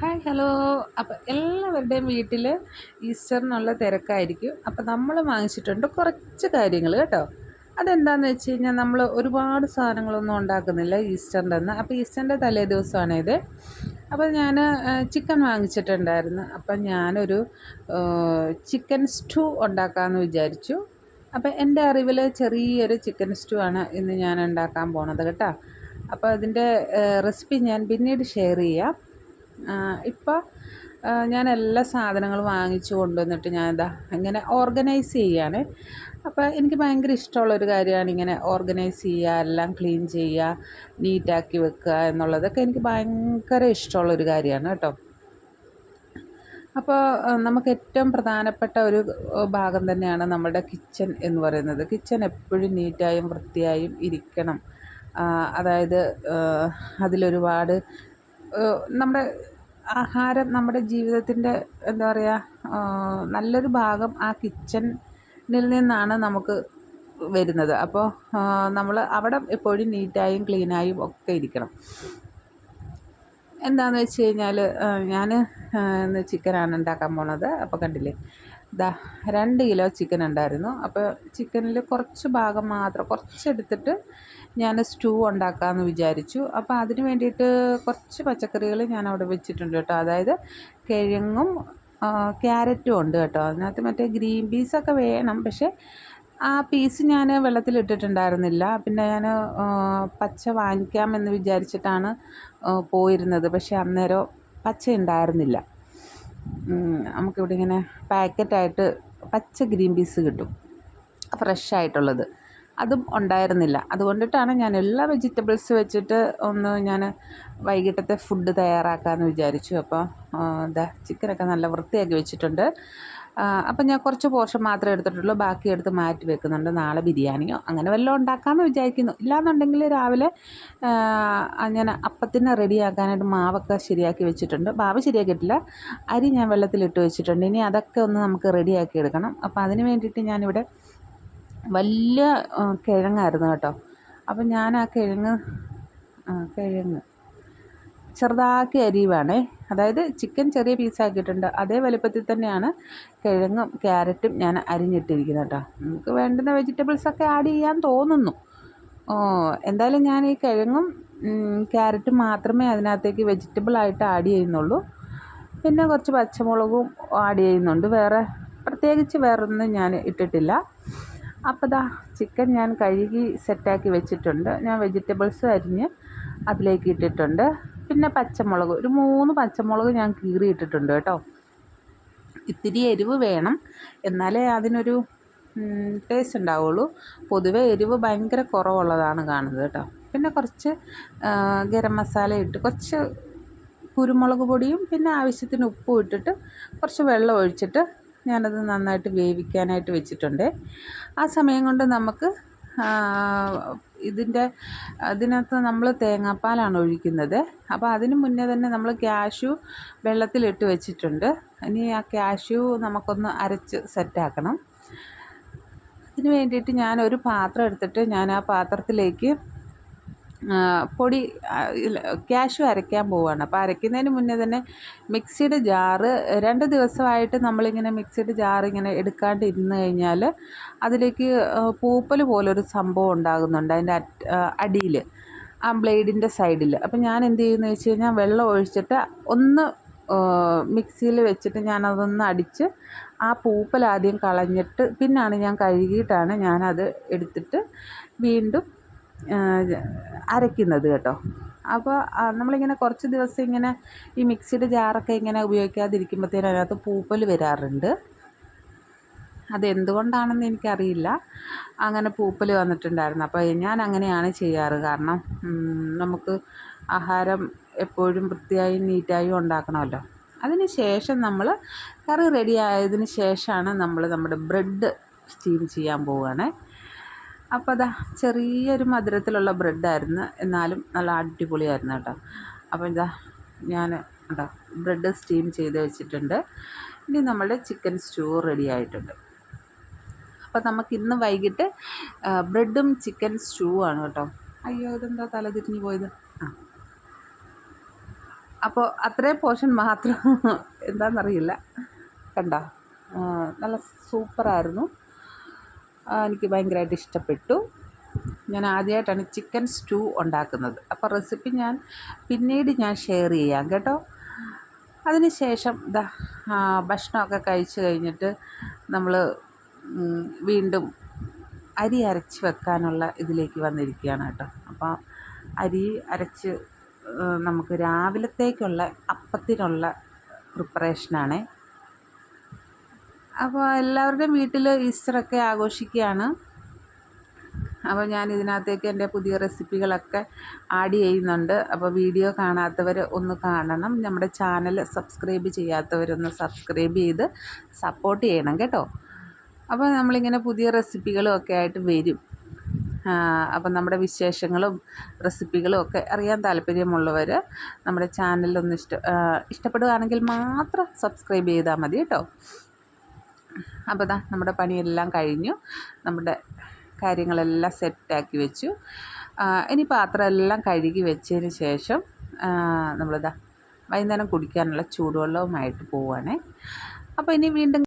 Hi hello. അപ്പോൾ എല്ലാവരുടെയും വീട്ടിൽ ഈസ്റ്ററിനുള്ള തിരക്കായിരിക്കും. അപ്പോൾ നമ്മൾ വാങ്ങിച്ചിട്ടുണ്ട് കുറച്ച് കാര്യങ്ങൾ കേട്ടോ. അതെന്താണെന്ന് വെച്ച് കഴിഞ്ഞാൽ നമ്മൾ ഒരുപാട് സാധനങ്ങളൊന്നും ഉണ്ടാക്കുന്നില്ല ഈസ്റ്ററിന്റെ അന്ന്. അപ്പോൾ ഈസ്റ്ററിന്റെ തലേ ദിവസമാണ് ഇത്. അപ്പോൾ ഞാൻ ചിക്കൻ വാങ്ങിച്ചിട്ടുണ്ടായിരുന്നു. അപ്പം ഞാനൊരു ചിക്കൻ സ്റ്റൂ ഉണ്ടാക്കാമെന്ന് വിചാരിച്ചു. അപ്പോൾ എന്റെ അറിവിൽ ചെറിയൊരു ചിക്കൻ സ്റ്റൂ ആണ് ഇന്ന് ഞാൻ ഉണ്ടാക്കാൻ പോണത് കേട്ടോ. അപ്പോൾ അതിന്റെ റെസിപ്പി ഞാൻ പിന്നീട് ഷെയർ ചെയ്യാം. ഇപ്പോൾ ഞാൻ എല്ലാ സാധനങ്ങളും വാങ്ങിച്ചു കൊണ്ടുവന്നിട്ട് ഞാൻ ഇതാ ഇങ്ങനെ ഓർഗനൈസ് ചെയ്യുകയാണ് അപ്പോൾ എനിക്ക് ഭയങ്കര ഇഷ്ടമുള്ളൊരു കാര്യമാണ് ഇങ്ങനെ ഓർഗനൈസ് ചെയ്യുക എല്ലാം ക്ലീൻ ചെയ്യുക നീറ്റാക്കി വെക്കുക എന്നുള്ളതൊക്കെ എനിക്ക് ഭയങ്കര ഇഷ്ടമുള്ളൊരു കാര്യമാണ് കേട്ടോ. അപ്പോൾ നമുക്ക് ഏറ്റവും പ്രധാനപ്പെട്ട ഒരു ഭാഗം തന്നെയാണ് നമ്മുടെ കിച്ചൺ എന്ന് പറയുന്നത്. കിച്ചൺ എപ്പോഴും നീറ്റായും വൃത്തിയായും ഇരിക്കണം. അതായത് അതിലൊരുപാട് നമ്മുടെ ആഹാരം നമ്മുടെ ജീവിതത്തിന്റെ എന്താ പറയുക നല്ലൊരു ഭാഗം ആ കിച്ചണിൽ നിന്നാണ് നമുക്ക് വരുന്നത്. അപ്പോൾ നമ്മൾ അവിടെ എപ്പോഴും നീറ്റായും ക്ലീനായും ഒക്കെ ഇരിക്കണം. എന്താണെന്ന് വെച്ച് കഴിഞ്ഞാൽ ഞാൻ ഇന്ന് ചിക്കനാണ് ഉണ്ടാക്കാൻ പോണത്. അപ്പോൾ കണ്ടില്ലേ ദാ രണ്ട് കിലോ ചിക്കൻ ഉണ്ടായിരുന്നു. അപ്പോൾ ചിക്കനിൽ കുറച്ച് ഭാഗം മാത്രം കുറച്ചെടുത്തിട്ട് ഞാൻ സ്റ്റൂ ഉണ്ടാക്കാമെന്ന് വിചാരിച്ചു. അപ്പോൾ അതിന് വേണ്ടിയിട്ട് കുറച്ച് പച്ചക്കറികൾ ഞാൻ അവിടെ വെച്ചിട്ടുണ്ട് കേട്ടോ. അതായത് കിഴങ്ങും ക്യാരറ്റും ഉണ്ട് കേട്ടോ. അതിനകത്ത് മറ്റേ ഗ്രീൻ പീസൊക്കെ വേണം. പക്ഷേ ആ പീസ് ഞാൻ വെള്ളത്തിലിട്ടിട്ടുണ്ടായിരുന്നില്ല. പിന്നെ ഞാൻ പച്ച വാങ്ങിക്കാമെന്ന് വിചാരിച്ചിട്ടാണ് പോയിരുന്നത്. പക്ഷേ അന്നേരം പച്ച ഉണ്ടായിരുന്നില്ല. നമുക്കിവിടെ ഇങ്ങനെ പാക്കറ്റായിട്ട് പച്ച ഗ്രീൻ പീസ് കിട്ടും. ഫ്രഷ് ആയിട്ടുള്ളത് അതും ഉണ്ടായിരുന്നില്ല. അതുകൊണ്ടിട്ടാണ് ഞാൻ എല്ലാ വെജിറ്റബിൾസ് വെച്ചിട്ട് ഒന്ന് ഞാൻ വൈകിട്ടത്തെ ഫുഡ് തയ്യാറാക്കാമെന്ന് വിചാരിച്ചു. അപ്പോൾ എന്താ ചിക്കനൊക്കെ നല്ല വൃത്തിയാക്കി വെച്ചിട്ടുണ്ട്. അപ്പം ഞാൻ കുറച്ച് പോർഷൻ മാത്രമേ എടുത്തിട്ടുള്ളൂ. ബാക്കി എടുത്ത് മാറ്റി വെക്കുന്നുണ്ട്. നാളെ ബിരിയാണിയോ അങ്ങനെ വല്ലതും ഉണ്ടാക്കാമെന്ന് വിചാരിക്കുന്നു. ഇല്ലാന്നുണ്ടെങ്കിൽ രാവിലെ ഞാൻ അപ്പത്തിന് റെഡിയാക്കാനായിട്ട് മാവൊക്കെ ശരിയാക്കി വെച്ചിട്ടുണ്ട്. മാവ് ശരിയാക്കിയിട്ടില്ല. അരി ഞാൻ വെള്ളത്തിലിട്ട് വെച്ചിട്ടുണ്ട്. ഇനി അതൊക്കെ ഒന്ന് നമുക്ക് റെഡിയാക്കി എടുക്കണം. അപ്പോൾ അതിന് വേണ്ടിയിട്ട് ഞാനിവിടെ വലിയ കിഴങ്ങായിരുന്നു കേട്ടോ. അപ്പം ഞാൻ ആ കിഴങ്ങ് കിഴങ്ങ് ചെറുതാക്കി അരിയുവാണേ. അതായത് ചിക്കൻ ചെറിയ പീസാക്കിയിട്ടുണ്ട് അതേ വലുപ്പത്തിൽ തന്നെയാണ് കിഴങ്ങും ക്യാരറ്റും ഞാൻ അരിഞ്ഞിട്ടിരിക്കുന്നത് കേട്ടോ. നമുക്ക് വേണ്ടുന്ന വെജിറ്റബിൾസൊക്കെ ആഡ് ചെയ്യാൻ തോന്നുന്നു. ഓ എന്തായാലും ഞാൻ ഈ കിഴങ്ങും ക്യാരറ്റും മാത്രമേ അതിനകത്തേക്ക് വെജിറ്റബിളായിട്ട് ആഡ് ചെയ്യുന്നുള്ളൂ. പിന്നെ കുറച്ച് പച്ചമുളകും ആഡ് ചെയ്യുന്നുണ്ട്. വേറെ പ്രത്യേകിച്ച് വേറൊന്നും ഞാൻ ഇട്ടിട്ടില്ല. അപ്പോൾ ദാ ചിക്കൻ ഞാൻ കഴുകി സെറ്റാക്കി വെച്ചിട്ടുണ്ട്. ഞാൻ വെജിറ്റബിൾസ് അരിഞ്ഞ് അതിലേക്ക് ഇട്ടിട്ടുണ്ട്. പിന്നെ പച്ചമുളക്. ഒരു മൂന്ന് പച്ചമുളക് ഞാൻ കീറി ഇട്ടിട്ടുണ്ട് കേട്ടോ. ഇത്തിരി എരിവ് വേണം. എന്നാലേ അതിനൊരു ടേസ്റ്റ് ഉണ്ടാവുള്ളൂ. പൊതുവേ എരിവ് ഭയങ്കര കുറവുള്ളതാണ് കാണുന്നത് കേട്ടോ. പിന്നെ കുറച്ച് ഗരം മസാല ഇട്ട് കുറച്ച് കുരുമുളക് പൊടിയും പിന്നെ ആവശ്യത്തിന് ഉപ്പും ഇട്ടിട്ട് കുറച്ച് വെള്ളം ഒഴിച്ചിട്ട് ഞാനത് നന്നായിട്ട് വേവിക്കാനായിട്ട് വെച്ചിട്ടുണ്ട്. ആ സമയം കൊണ്ട് നമുക്ക് ഇതിന്റെ അതിനകത്ത് നമ്മൾ തേങ്ങാപ്പാലാണ് ഒഴിക്കുന്നത്. അപ്പോൾ അതിന് മുന്നേ തന്നെ നമ്മൾ ക്യാഷ്യൂ വെള്ളത്തിലിട്ട് വെച്ചിട്ടുണ്ട്. ഇനി ആ ക്യാഷ്യൂ നമുക്കൊന്ന് അരച്ച് സെറ്റാക്കണം. അതിന് വേണ്ടിയിട്ട് ഞാൻ ഒരു പാത്രം എടുത്തിട്ട് ഞാൻ ആ പാത്രത്തിലേക്ക് പൊടി ക്യാഷു അരയ്ക്കാൻ പോവുകയാണ് അപ്പോൾ അരയ്ക്കുന്നതിന് മുന്നേ തന്നെ മിക്സിയുടെ ജാറ് രണ്ട് ദിവസമായിട്ട് നമ്മളിങ്ങനെ മിക്സിയുടെ ജാറ് ഇങ്ങനെ എടുക്കാണ്ട് ഇരുന്ന് കഴിഞ്ഞാൽ അതിലേക്ക് പൂപ്പൽ പോലൊരു സംഭവം ഉണ്ടാകുന്നുണ്ട് അതിന്റെ അടിയിൽ ആ ബ്ലേഡിന്റെ സൈഡിൽ. അപ്പോൾ ഞാൻ എന്ത് ചെയ്യുന്ന വെച്ച് കഴിഞ്ഞാൽ വെള്ളം ഒഴിച്ചിട്ട് ഒന്ന് മിക്സിയിൽ വെച്ചിട്ട് ഞാനതൊന്ന് അടിച്ച് ആ പൂപ്പൽ ആദ്യം കളഞ്ഞിട്ട് പിന്നാണ് ഞാൻ കഴുകിയിട്ടാണ് ഞാനത് എടുത്തിട്ട് വീണ്ടും അരയ്ക്കുന്നത് കേട്ടോ. അപ്പോൾ നമ്മളിങ്ങനെ കുറച്ച് ദിവസം ഇങ്ങനെ ഈ മിക്സിയുടെ ജാറൊക്കെ ഇങ്ങനെ ഉപയോഗിക്കാതിരിക്കുമ്പോഴത്തേനും അതിനകത്ത് പൂപ്പൽ വരാറുണ്ട്. അതെന്തുകൊണ്ടാണെന്ന് എനിക്കറിയില്ല. അങ്ങനെ പൂപ്പൽ വന്നിട്ടുണ്ടായിരുന്നു. അപ്പോൾ ഞാൻ അങ്ങനെയാണ് ചെയ്യാറ്. കാരണം നമുക്ക് ആഹാരം എപ്പോഴും വൃത്തിയായും നീറ്റായും ഉണ്ടാക്കണമല്ലോ. അതിന് ശേഷം നമ്മൾ കറി റെഡി ആയതിന് ശേഷമാണ് നമ്മൾ നമ്മുടെ ബ്രെഡ് സ്റ്റീം ചെയ്യാൻ പോവുകയാണേ. അപ്പോൾ അതാ ചെറിയൊരു മധുരത്തിലുള്ള ബ്രെഡായിരുന്നു. എന്നാലും നല്ല അടിപൊളിയായിരുന്നു കേട്ടോ. അപ്പോൾ ഇതാ ഞാൻ കേട്ടോ ബ്രെഡ് സ്റ്റീം ചെയ്ത് വെച്ചിട്ടുണ്ട്. ഇനി നമ്മുടെ ചിക്കൻ സ്റ്റൂ റെഡി ആയിട്ടുണ്ട്. അപ്പോൾ നമുക്ക് ഇന്ന് വൈകിട്ട് ബ്രെഡും ചിക്കൻ സ്റ്റൂ ആണ് കേട്ടോ. അയ്യോ ഇതെന്താ തല തിരിഞ്ഞു പോയത്? ആ. അപ്പോൾ അത്രയും പോർഷൻ മാത്രം. എന്താണെന്നറിയില്ല കണ്ടോ നല്ല സൂപ്പറായിരുന്നു. എനിക്ക് ഭയങ്കരമായിട്ട് ഇഷ്ടപ്പെട്ടു. ഞാൻ ആദ്യമായിട്ടാണ് ചിക്കൻ സ്റ്റൂ ഉണ്ടാക്കുന്നത്. അപ്പോൾ റെസിപ്പി ഞാൻ പിന്നീട് ഞാൻ ഷെയർ ചെയ്യാം കേട്ടോ. അതിന് ശേഷം ദാ ഭക്ഷണമൊക്കെ കഴിച്ച് കഴിഞ്ഞിട്ട് നമ്മൾ വീണ്ടും അരി അരച്ച് വെക്കാനുള്ള ഇതിലേക്ക് വന്നിരിക്കുകയാണ് കേട്ടോ. അപ്പോൾ അരി അരച്ച് നമുക്ക് രാവിലത്തേക്കുള്ള അപ്പത്തിനുള്ള പ്രിപ്പറേഷനാണേ. അപ്പോൾ എല്ലാവരുടെയും വീട്ടിൽ ഈസ്റ്ററൊക്കെ ആഘോഷിക്കുകയാണ്. അപ്പോൾ ഞാൻ ഇതിനകത്തേക്ക് എന്റെ പുതിയ റെസിപ്പികളൊക്കെ ആഡ് ചെയ്യുന്നുണ്ട്. അപ്പോൾ വീഡിയോ കാണാത്തവർ ഒന്ന് കാണണം. നമ്മുടെ ചാനൽ സബ്സ്ക്രൈബ് ചെയ്യാത്തവരൊന്ന് സബ്സ്ക്രൈബ് ചെയ്ത് സപ്പോർട്ട് ചെയ്യണം കേട്ടോ. അപ്പോൾ നമ്മളിങ്ങനെ പുതിയ റെസിപ്പികളും ഒക്കെ ആയിട്ട് വരും. അപ്പം നമ്മുടെ വിശേഷങ്ങളും റെസിപ്പികളും ഒക്കെ അറിയാൻ താല്പര്യമുള്ളവർ നമ്മുടെ ചാനലൊന്ന് ഇഷ്ട ഇഷ്ടപ്പെടുകയാണെങ്കിൽ മാത്രം സബ്സ്ക്രൈബ് ചെയ്താൽ മതി കേട്ടോ. അപ്പോൾ ദാ നമ്മുടെ പണിയെല്ലാം കഴിഞ്ഞു. നമ്മുടെ കാര്യങ്ങളെല്ലാം സെറ്റാക്കി വെച്ചു. ഇനി പാത്രമെല്ലാം കഴുകി വെച്ചതിന് ശേഷം നമ്മളിതാ വൈകുന്നേരം കുടിക്കാനുള്ള ചൂടുവെള്ളവുമായിട്ട് പോവുകയാണേ അപ്പോൾ ഇനി വീണ്ടും